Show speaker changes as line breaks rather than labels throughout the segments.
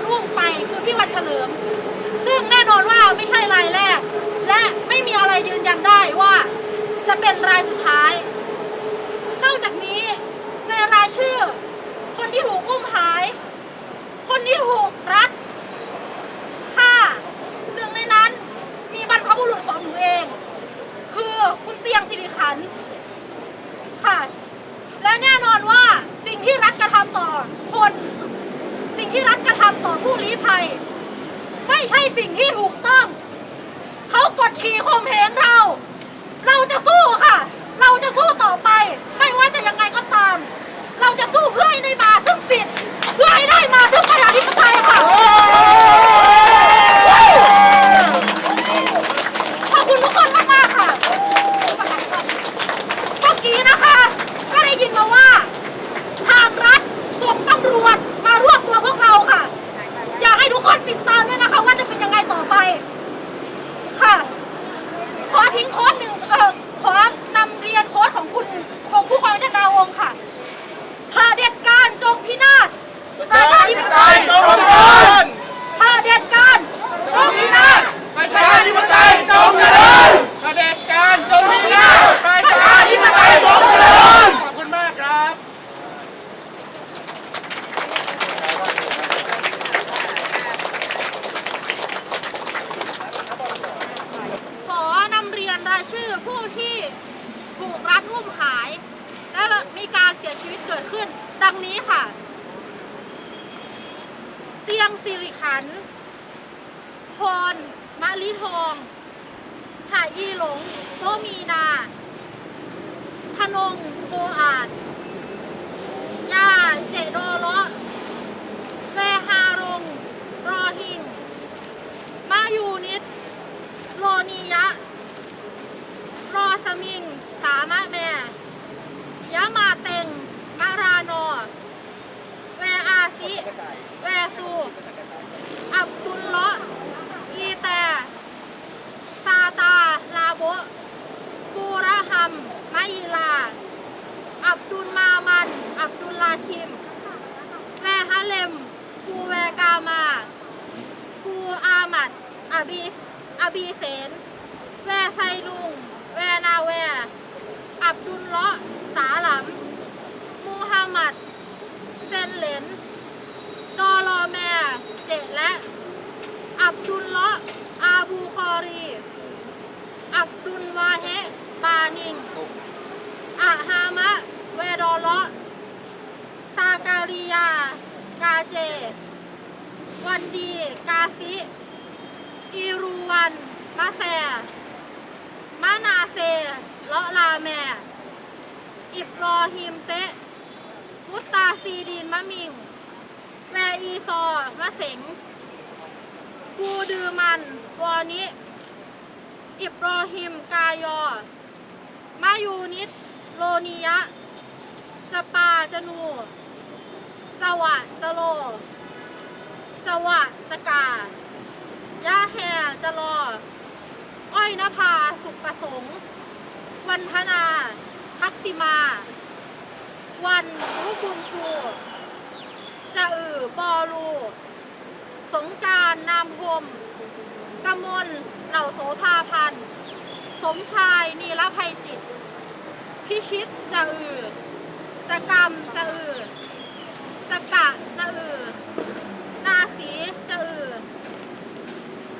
นอุ้มไปคือพี่วันเฉลิม ซึ่งแน่นอนว่าไม่ใช่รายแรก และไม่มีอะไรยืนยันได้ว่า จะเป็นรายสุดท้าย นอกจากนี้ในรายชื่อ คนที่ถูกอุ้มหาย คนที่ถูกรัฐ ไม่ใช่สิ่งที่ถูกต้อง เขากดขี่ข่มเหงเรา เราจะสู้ค่ะ เราจะสู้ต่อไป ไม่ว่าจะยังไงก็ตาม เราจะสู้เพื่อให้ได้มาซึ่งสิทธิ์เพื่อให้ได้มาซึ่งประชาธิปไตยค่ะ ขอบคุณทุกคนมากมากๆค่ะ เมื่อกี้นะคะ ก็ได้ยินมาว่า ทางรัฐส่งตำรวจมารวบตัวพวกเราค่ะ อยากให้ทุกคนติดตามด้วยนะคะ ว่าจะเป็นยังไงต่อไป ค่ะ ขอทิ้งโค้ดหนึ่งเออขอนำเรียนโค้ดของคุณของผู้กองจันดาวงศ์ค่ะเผด็จการจงพินาศประชาธิปไตย
จงพินาศ
เผด็จการจงพินาศ
ประชาธิปไตยจงเจริญเผด็จการจงพินาศประชาธิปไตยจงเจริญขอบคุณมากครับ
ขอนำเรียนรายชื่อผู้ที่ถูกรัดอุ้มหาย และมีการเสียชีวิตเกิดขึ้น ดังนี้ค่ะ เตียงสิริขันพรมะลิทองหายีหลงโตมีนา ธนงโกอาจยาเจโดเลาะแวฮารงรอหิง มายูนิด โลนียะ รอสมิง สามะแม่ยะมาเต็ง มารานอ แวอาซิ แวซู อับดุลเลาะอีแต่ซาตา ลาโบะบูระฮัมมะอีลา อับดุลมามัน อับดุ ลาชิม แวฮะเลม กูแวกามา กูอามัดอาบีอาบีเสนแวไซลุง แวนาแว อับดุลเลาะสาหลัม มูฮัมหมัด เซนเหลนดอรอแมเจและ อับดุลเลาะอาบูคอรี อับดุลวาเฮะบานิงอะฮามะ เวดอเลาะซาการิยา กา เจ วันดี กาซิอีรูวัน มะแซมะนาเซเลาะลาแม อิบรอฮิมเซมุตตาซีดีนมะมิง แวอีซอมะเสงกูดือมันวอนิ อิบรอฮิมกายอ มายูนิดโลนียะ จะปาจะนู จะวะจะโลจะวะจะกาย่าแฮจะรอ อ้อยนภาสุขประสงค์ วันธนา ทักษิมา วันรุบุญชู จะอือปอลู สงการนามพมกมลเหล่าโสภาพันธ์ สมชายนีรภัยจิต พิชิตจะอือจะกรรมจะอือจะกะจะอือ นาสีจะอือ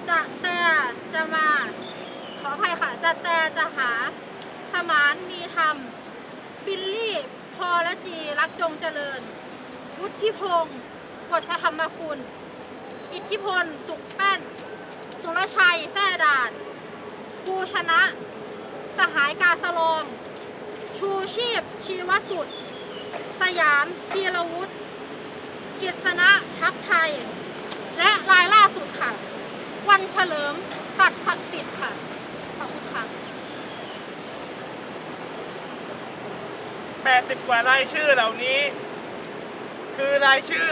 จะแต่จะมา ข ออภัยค่ะ จะแต่จะหาสมานมีธรรม บิลลี่ พอและจี รักจงเจริญ วุฒิพงศ์กฎธรรมคุณ อิทธิพล สุขแป้น สุรชัย แท่ด่านภูชนะ สหายกาสลอง ชูชีพ ชีวสุด สยามพีรวุฒิกิษณะทัพไทย และรายล่าสุดค่ะ วันเฉลิมสัดศักดิ์สิทธิ์ค่ะ ขอบคุณค่ะ
80 กว่ารายชื่อเหล่านี้ คือรายชื่อ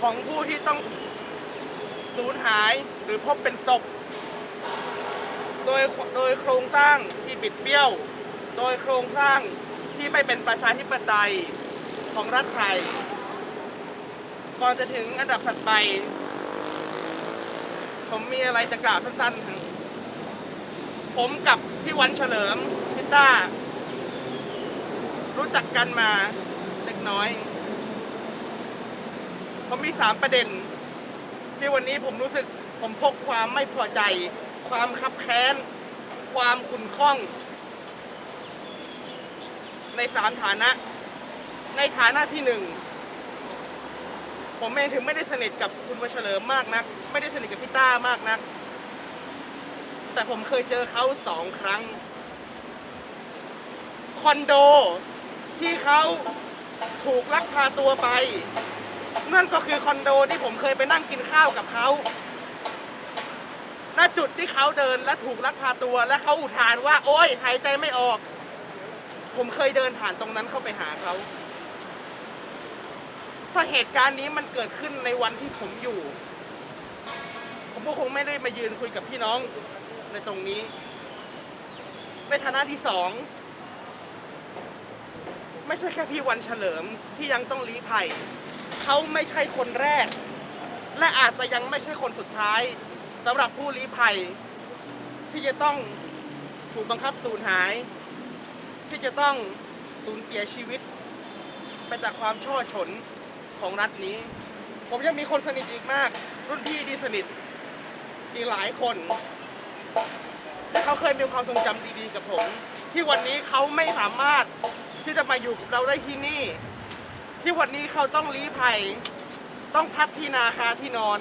ของผู้ที่ต้องสูญหายหรือพบเป็นศพ โดยโดยโครงสร้างที่บิดเบี้ยว โดยโครงสร้างที่ไม่เป็นประชาธิปไตยของรัฐไทย ก่อนจะถึงอันดับถัดไป ผมมีอะไรจะกล่าวสั้นๆ ผมกับพี่วันเฉลิมพี่ต้า รู้จักกันมาเล็กน้อยผมมีสามประเด็น ที่วันนี้ผมรู้สึกผมพกความไม่พอใจ ความคับแค้น ความขุ่นข้อง ในสามฐานะ ในฐานะที่หนึ่งผมเองถึงไม่ได้สนิทกับคุณวชเฉลิมมากนัก ไม่ได้สนิทกับพี่ต้ามากนัก แต่ผมเคยเจอเขาสองครั้ง คอนโด ที่เขาถูกลักพาตัวไป นั่นก็คือคอนโดที่ผมเคยไปนั่งกินข้าวกับเขาณจุดที่เขาเดินและถูกลักพาตัวและเขาอุทานว่า โอ๊ยหายใจไม่ออก ผมเคยเดินผ่านตรงนั้นเข้าไปหาเขา ถ้าเหตุการณ์นี้มันเกิดขึ้นในวันที่ผมอยู่ ผมก็คงไม่ได้มายืนคุยกับพี่น้องในตรงนี้ ในฐานะที่สอง ไม่ใช่แค่พี่วันเฉลิมที่ยังต้องลี้ภัย เขาไม่ใช่คนแรก และอาจจะยังไม่ใช่คนสุดท้ายสำหรับผู้ลี้ภัย ที่จะต้องถูกบังคับสูญหาย ที่จะต้องสูญเสียชีวิต ไปจากความช่อฉนของรัฐนี้ ผมยังมีคนสนิทอีกมาก รุ่นพี่ที่สนิทอีกหลายคนที่เขาเคยมีความทรงจำดีๆกับผม ที่วันนี้เขาไม่สามารถ ที่จะมาอยู่กับเราได้ที่นี่ ที่วันนี้เขาต้องลี้ภัย ต้องพักที่นาคาที่นอน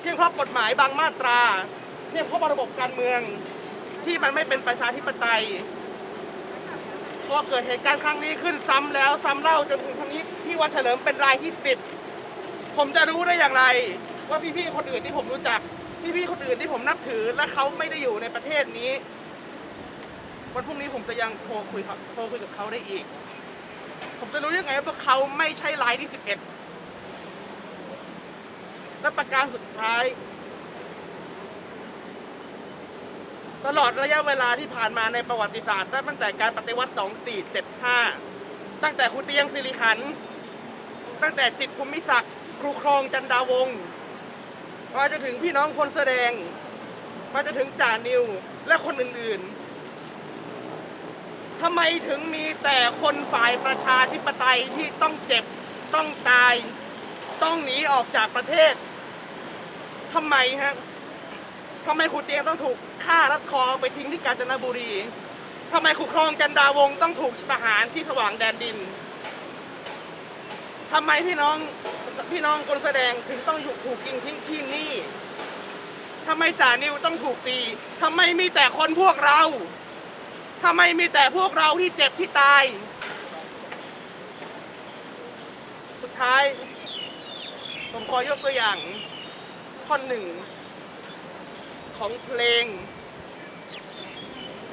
เพียงเพราะกฎหมายบางมาตราเพียงเพราะระบบการเมืองที่มันไม่เป็นประชาธิปไตยพอเกิดเหตุการณ์ครั้งนี้ขึ้นซ้ำแล้วซ้ำเล่าจนถึงครั้งนี้พี่วันเฉลิมเป็นรายที่สิบผมจะรู้ได้อย่างไร ว่าพี่ๆคนอื่นที่ผมรู้จัก พี่ๆคนอื่นที่ผมนับถือและเขาไม่ได้อยู่ในประเทศนี้ วันพรุ่งนี้ผมจะยังโทรคุยครับโทรคุยกับเขาได้อีก ผมจะรู้ยังไงว่าเขาไม่ใช่รายที่สิบเอ็ดและประการสุดท้าย ตลอดระยะเวลาที่ผ่านมาในประวัติศาสตร์ตั้งแต่การปฏิวัติ 2475 ตั้งแต่ครูเตียงสิริขัน ตั้งแต่จิตภูมิศักดิ์ครูครองจันดาวงศ์มาจะถึงพี่น้องคนแสดง มาจะถึงจ่านิวและคนอื่นๆ ทำไมถึงมีแต่คนฝ่ายประชาธิปไตยที่ต้องเจ็บต้องตาย ต้องหนีออกจากประเทศทำไมฮะทำไมครูเตียงต้องถูกฆ่ารัดคอไปทิ้งที่กาญจนบุรีทำไมครูครองจันดาวงต้องถูกประหารที่สว่างแดนดินทำไมพี่น้องพี่น้องคนแสดงถึงต้องอยู่ถูกยิงทิ้งที่นี่ทำไมจ่านิวต้องถูกตีทำไมมีแต่คนพวกเรา ทำไมมีแต่พวกเราที่เจ็บที่ตาย สุดท้าย ผมขอยกตัวอย่างท่อนหนึ่ง ของเพลง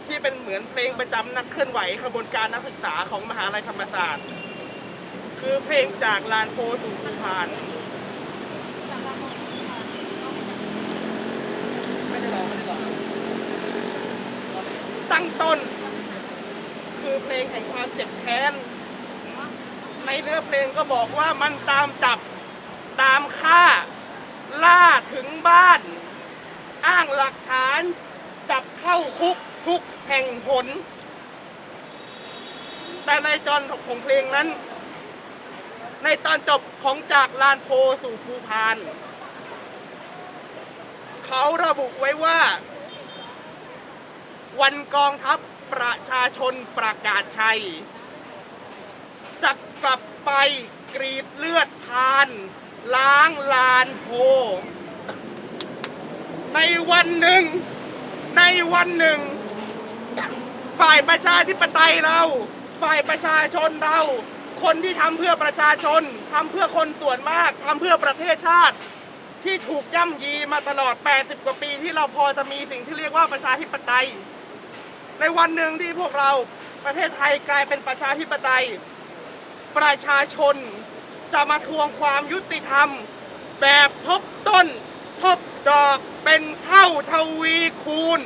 ที่เป็นเหมือนเพลงประจำนักเคลื่อนไหวขบวนการนักศึกษาของมหาลัยธรรมศาสตร์ คือเพลงจากลานโพสู่ภูพานไม่ได้ร้องไม่ได้ร้องตั้งต้น คือเพลงแห่งความเจ็บแค้น ในเนื้อเพลงก็บอกว่ามันตามจับตามฆ่า ล่าถึงบ้าน อ้างหลักฐาน จับเข้าคุกทุกแห่งหน แต่ในจอนของเพลงนั้น ในตอนจบของจากลานโพสู่ภูพาน เขาระบุไว้ว่า วันกองทัพ ประชาชนประกาศชัยจะกลับไปกรีดเลือดพาน ล้างลานโพ ในวันหนึ่ง ในวันหนึ่ง ฝ่ายประชาธิปไตยเรา ฝ่ายประชาชนเรา คนที่ทำเพื่อประชาชนทำเพื่อคนส่วนมากทำเพื่อประเทศชาติ ที่ถูกย่ำยีมาตลอด 80 กว่าปีที่เราพอจะมีสิ่งที่เรียกว่าประชาธิปไตย ในวันหนึ่งที่พวกเราประเทศไทยกลายเป็นประชาธิปไตย ประชาชนจะมาทวงความยุติธรรม แบบทบต้น ทบดอกเป็นเท่าทวีคูณ